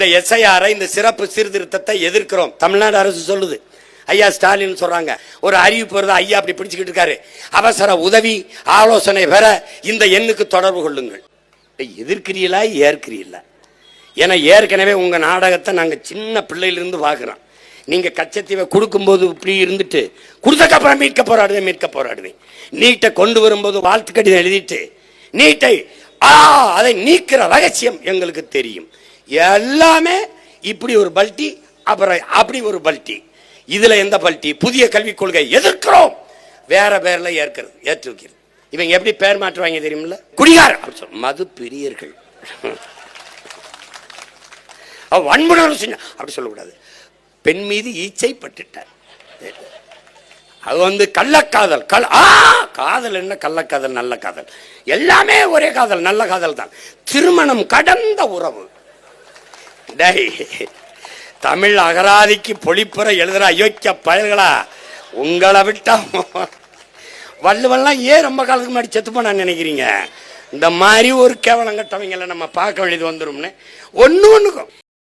இந்த எஸ்ஐஆரை இந்த சிறப்பு சீர்திருத்தத்தை எதிர்க்கிறோம். தமிழ்நாடு அரசு சொல்லுது. ஐயா ஸ்டாலின் சொல்றாங்க. ஒரு அறிவிப்பு வருது? ஐயா அப்படி பிடிச்சுக்கிட்டு இருக்காரு. அவசர உதவி ஆலோசனை பெற இந்த எண்ணுக்கு தொடர்பு கொள்ளுங்கள். எதிர்க்கிறீங்களா ஏற்கிறீங்களா ஏன்னா ஏற்கனவே உங்க நாடகத்தை நாங்க சின்ன பிள்ளையிலிருந்து பார்க்குறோம். நீங்க கச்சத்தீவை கொடுக்கும்போது இப்படி இருந்துட்டு கொடுத்தக்கப்புறம் மீட்க போராடுவேன் மீட்க போராடுவேன். நீட்டை கொண்டு வரும்போது வாழ்த்து கடிதம் எழுதிட்டு நீட்டை ஆ அதை நீக்கிற ரகசியம் எங்களுக்கு தெரியும். எல்லாமே இப்படி ஒரு பல்ட்டி அப்புறம் அப்படி ஒரு பல்ட்டி இதுல எந்த பல்ட்டி புதிய கல்விக் கொள்கை எதிர்க்கிறோம். வேற பேர்ல ஏற்கிறது ஏற்று வைக்கிறது இவங்க எப்படி பேர் மாற்றுவாங்க தெரியுமில்ல? குடிகார அப்படி சொல்ல மது பிரியர்கள். அவ வன்புணர்வு செஞ்ச அப்படி சொல்லக்கூடாது. பெண் மீது ஈச்சை பட்டுட்டார் அது வந்து கள்ளக்காதல் கல் ஆ காதல் என்ன? கள்ளக்காதல் நல்ல காதல். எல்லாமே ஒரே காதல் நல்ல காதல் தான். திருமணம் கடந்த உறவு. டேய் தமிழ் அகராதிக்கு பொழிப்புற எழுதுற அயோக்கிய பயல்களா உங்களை விட்டா வள்ளுவெல்லாம் ஏன் ரொம்ப காலத்துக்கு முன்னாடி செத்து போனான்னு நினைக்கிறீங்க? இந்த மாதிரி ஒரு கேவலம் கட்டவங்களை நம்ம பார்க்க வேண்டியது வந்துடும்னு ஒன்று ஒன்றுக்கும்